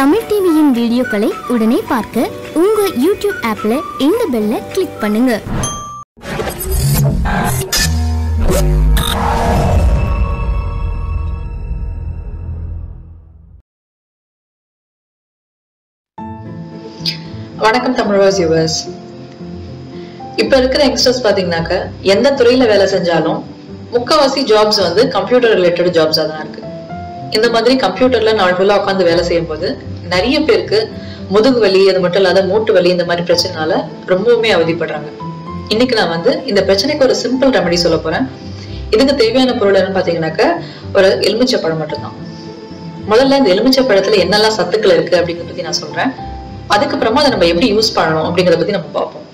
தமிழ் டிவியின் வீடியோக்களை உடனே பார்க்க உங்க யூடியூப் ஆப்ல இந்த பெல்ல கிளிக் பண்ணுங்க. வணக்கம் தமிழ் யூவர்ஸ் இப்ப இருக்கிற யங்ஸ்டர்ஸ் பாத்தீங்கன்னாக்க எந்த துறையில வேலை செஞ்சாலும் முக்கவாசி ஜாப்ஸ் வந்து கம்ப்யூட்டர் ரிலேட்டட் ஜாப்ஸா தான் இருக்கு. இந்த மாதிரி கம்ப்யூட்டர்ல நாள் ஃபுல்லா உட்காந்து வேலை செய்யும் போது நிறைய பேருக்கு முதுகு வலி அது மட்டும் இல்லாத மூட்டு வலி இந்த மாதிரி பிரச்சனைனால ரொம்பவுமே அவதிப்படுறாங்க. இன்னைக்கு நான் வந்து இந்த பிரச்சனைக்கு ஒரு சிம்பிள் ரெமடி சொல்ல போறேன். இதுக்கு தேவையான பொருள் என்னன்னு பாத்தீங்கன்னாக்க ஒரு எலுமிச்சை பழம் மட்டும்தான். முதல்ல இந்த எலுமிச்சை பழத்துல என்னெல்லாம் சத்துக்கள் இருக்கு அப்படிங்கறத பத்தி நான் சொல்றேன். அதுக்கப்புறமா அதை நம்ம எப்படி யூஸ் பண்ணணும் அப்படிங்கறத பத்தி நம்ம பார்ப்போம்.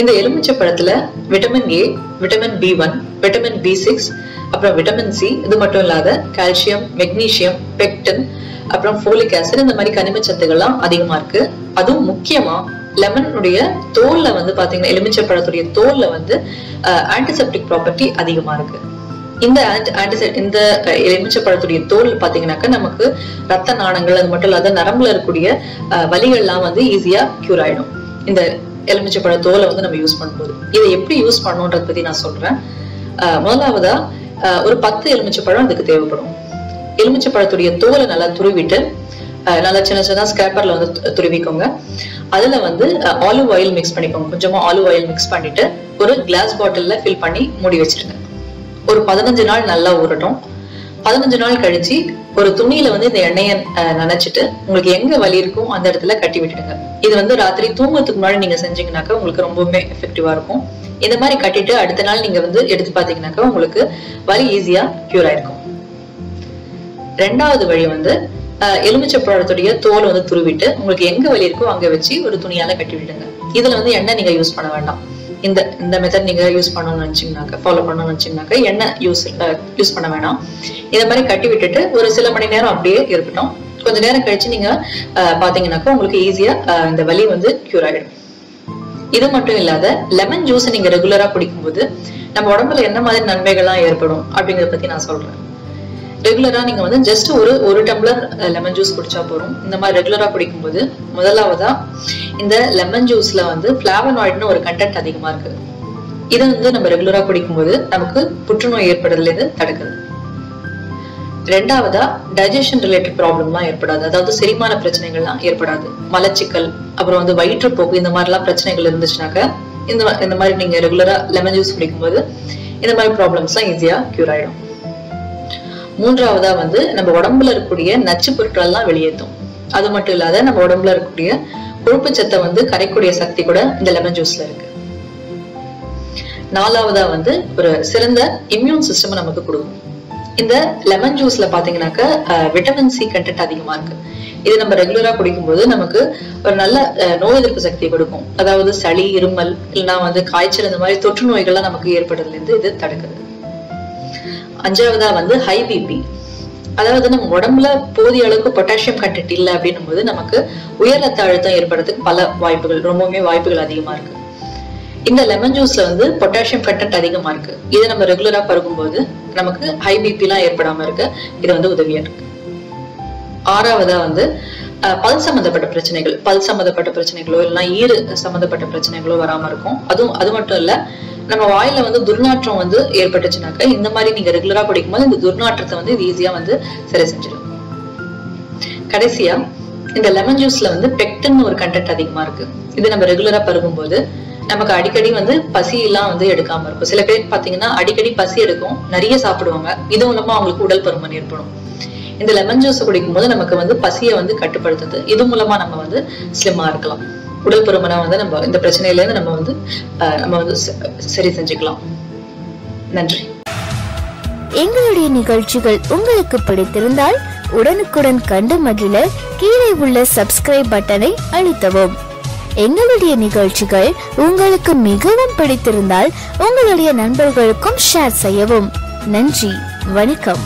இந்த எலுமிச்சை பழத்துல vitamin A vitamin B one vitamin B six அப்புறம் விட்டமின் சி இது மட்டும் இல்லாத கால்சியம் மெக்னீசியம் பெக்டின் அப்புறம் ஃபோலிக் ஆசிட் இந்த மாதிரி கனிம சத்துக்கள்லாம் அதிகமா இருக்கு. அதுவும் முக்கியமா லெமனுடைய தோல்ல வந்து பாத்தீங்கன்னா எலுமிச்சை பழத்துடைய தோல்ல வந்து ஆன்டிசெப்டிக் ப்ராப்பர்ட்டி அதிகமா இருக்கு. இந்த ஆன்டிசெட் இந்த எலுமிச்சை பழத்துடைய தோல் பாத்தீங்கன்னாக்கா நமக்கு ரத்த நாணங்கள் அது மட்டும் இல்லாத நரம்புல இருக்கக்கூடிய வலிகள்லாம் வந்து ஈஸியா கியூர் ஆயிடும். இந்த எலுமிச்சப்பழ தோலை வந்து நம்ம யூஸ் பண்ணும்போது. இதை எப்படி யூஸ் பண்ணணுன்றத பத்தி நான் சொல்றேன். முதலாவதா ஒரு பத்து எலுமிச்சப்பழம் அதுக்கு தேவைப்படும். எலுமிச்சப்பழத்துடைய தோலை நல்லா துருவிட்டு நல்லா சின்ன சின்ன ஸ்கேப்பர்ல வந்து துருவிக்கோங்க. அதுல வந்து ஆலிவ் ஆயில் மிக்ஸ் பண்ணிக்கோங்க. கொஞ்சமா ஆலிவ் ஆயில் மிக்ஸ் பண்ணிட்டு ஒரு கிளாஸ் பாட்டில்ல ஃபில் பண்ணி மூடி வச்சிருங்க. ஒரு பதினஞ்சு நாள் நல்லா ஊறட்டும். பதினஞ்சு நாள் கழிச்சு ஒரு துணியில வந்து இந்த எண்ணெயை அஹ், நனைச்சிட்டு உங்களுக்கு எங்க வலி இருக்கோ அந்த இடத்துல கட்டி விட்டுடுங்க. இது வந்து ராத்திரி தூங்கறதுக்கு முன்னாடி நீங்க செஞ்சீங்கன்னாக்கா உங்களுக்கு ரொம்பவுமே எஃபெக்டிவா இருக்கும். இந்த மாதிரி கட்டிட்டு அடுத்த நாள் நீங்க வந்து எடுத்து பாத்தீங்கன்னாக்கா உங்களுக்கு வலி ஈஸியா கியூர் ஆயிருக்கும். ரெண்டாவது வழி வந்து அஹ், எலுமிச்சை பழத்துடைய தோல் வந்து துருவிட்டு உங்களுக்கு எங்க வலி இருக்கோ அங்க வச்சு ஒரு துணியால கட்டி விடுங்க. இதுல வந்து எண்ணெய் நீங்க யூஸ் பண்ண வேண்டாம். இந்த இந்த மெத்தட் நீங்க யூஸ் பண்ணணும்னு நினைச்சீங்கன்னாக்க ஃபாலோ பண்ணணும்னு நினைச்சீங்கன்னாக்க எண்ணெய் யூஸ் யூஸ் பண்ண வேணாம். இந்த மாதிரி கட்டி விட்டுட்டு ஒரு சில மணி நேரம் அப்படியே இருக்கட்டும். கொஞ்ச நேரம் கழிச்சு நீங்க அஹ், பாத்தீங்கன்னாக்கா உங்களுக்கு ஈஸியா இந்த வலி வந்து கியூர் ஆகிடும் இது மட்டும் இல்லாத லெமன் ஜூஸ் நீங்க ரெகுலரா குடிக்கும்போது நம்ம உடம்புல என்ன மாதிரி நன்மைகள்லாம் ஏற்படும் அப்படிங்கறத பத்தி நான் சொல்றேன். ரெகுலராக நீங்கள் வந்து ஜஸ்ட் ஒரு ஒரு டம்ளர் லெமன் ஜூஸ் குடிச்சா போதும். இந்த மாதிரி ரெகுலராக குடிக்கும்போது முதலாவதா இந்த லெமன் ஜூஸில் வந்து ஃப்ளாவனாய்டுன்னு ஒரு கண்டென்ட் அதிகமாக இருக்குது இதை வந்து நம்ம ரெகுலராக குடிக்கும்போது நமக்கு புற்றுநோய் ஏற்படுறதுலேருந்து தடுக்குது. ரெண்டாவதா டைஜஷன் ரிலேட்டட் ப்ராப்ளம்லாம் ஏற்படாது. அதாவது செரிமான பிரச்சனைகள்லாம் ஏற்படாது. மலச்சிக்கல் அப்புறம் வந்து வயிற்றுப்போக்கு இந்த மாதிரிலாம் பிரச்சனைகள் இருந்துச்சுனாக்க இந்த இந்த மாதிரி நீங்கள் ரெகுலராக லெமன் ஜூஸ் குடிக்கும்போது இந்த மாதிரி ப்ராப்ளம்ஸ்லாம் ஈஸியாக க்யூர் ஆகிடும் மூன்றாவதா வந்து நம்ம உடம்புல இருக்கக்கூடிய நச்சு பொருட்கள் எல்லாம் வெளியேற்றும் அது மட்டும் இல்லாத நம்ம உடம்புல இருக்கக்கூடிய கொழுப்பு சத்தை வந்து கரைக்கூடிய சக்தி கூட இந்த லெமன் ஜூஸ்ல இருக்கு. நாலாவதா வந்து ஒரு சிறந்த இம்யூன் சிஸ்டம் நமக்கு கொடுக்கும். இந்த லெமன் ஜூஸ்ல பாத்தீங்கன்னாக்க விட்டமின் சி கண்டென்ட் அதிகமா இருக்கு. இது நம்ம ரெகுலரா குடிக்கும்போது நமக்கு ஒரு நல்ல அஹ், நோய் எதிர்ப்பு சக்தி கொடுக்கும். அதாவது சளி இருமல் இல்லைன்னா வந்து காய்ச்சல் இந்த மாதிரி தொற்று நோய்கள்லாம் நமக்கு ஏற்படுறதுல இருந்து இது தடுக்குது அஞ்சாவதா வந்து ஹை பிபி அதாவது நம்ம உடம்புல போதிய அளவுக்கு பொட்டாசியம் கண்டென்ட் இல்லை அப்படின்னும் போது நமக்கு உயர் ரத்த அழுத்தம் ஏற்படுறதுக்கு பல வாய்ப்புகள் ரொம்பவுமே வாய்ப்புகள் அதிகமா இருக்கு. இந்த லெமன் ஜூஸ்ல வந்து பொட்டாசியம் கண்டென்ட் அதிகமா இருக்கு. இதை நம்ம ரெகுலரா பருகும்போது நமக்கு ஹை பிபி எல்லாம் ஏற்படாம இருக்க இது வந்து உதவியா இருக்கு. ஆறாவதா வந்து பல் சம்பந்தப்பட்ட பிரச்சனைகள் பல் சம்பந்தப்பட்ட பிரச்சனைகளோ இல்லைன்னா ஈறு சம்பந்தப்பட்ட பிரச்சனைகளோ வராம இருக்கும். அதுவும் அது மட்டும் இல்ல நம்ம வாயில வந்து துர்நாற்றம் வந்து ஏற்பட்டுச்சுனாக்க இந்த மாதிரி நீங்க ரெகுலரா குடிக்கும்போது இந்த துர்நாற்றத்தை வந்து இது ஈஸியா வந்து சரி செஞ்சிடும். கடைசியா இந்த லெமன் ஜூஸ்ல வந்து பெக்டின் ஒரு கண்டென்ட் அதிகமா இருக்கு. இது நம்ம ரெகுலரா பருகும்போது நமக்கு அடிக்கடி வந்து பசி எல்லாம் வந்து எடுக்காம இருக்கும். சில பேர் பாத்தீங்கன்னா அடிக்கடி பசி எடுக்கும் நிறைய சாப்பிடுவாங்க. இது மூலமா அவங்களுக்கு உடல் பருமன் ஏற்படும். இந்த லெமன் ஜூஸ் குடிக்கும் போது நமக்கு வந்து பசியை வந்து கட்டுப்படுத்துது. இது மூலமா நம்ம வந்து ஸ்லிம்மா இருக்கலாம். உடல் பருமனை வந்து நம்ம இந்த பிரச்சனையிலேருந்து நம்ம வந்து நம்ம வந்து சரி செஞ்சுக்கலாம். நன்றி. எங்களுடைய நிகழ்ச்சிகள் உங்களுக்கு பிடித்திருந்தால் உடனுக்குடன் கண்டு மகிழ கீழே உள்ள சப்ஸ்கிரைப் பட்டனை அழுத்தவும். எங்களுடைய நிகழ்ச்சிகள் உங்களுக்கு மிகவும் பிடித்திருந்தால் உங்களுடைய நண்பர்களுக்கும் ஷேர் செய்யவும். நன்றி. வணக்கம்.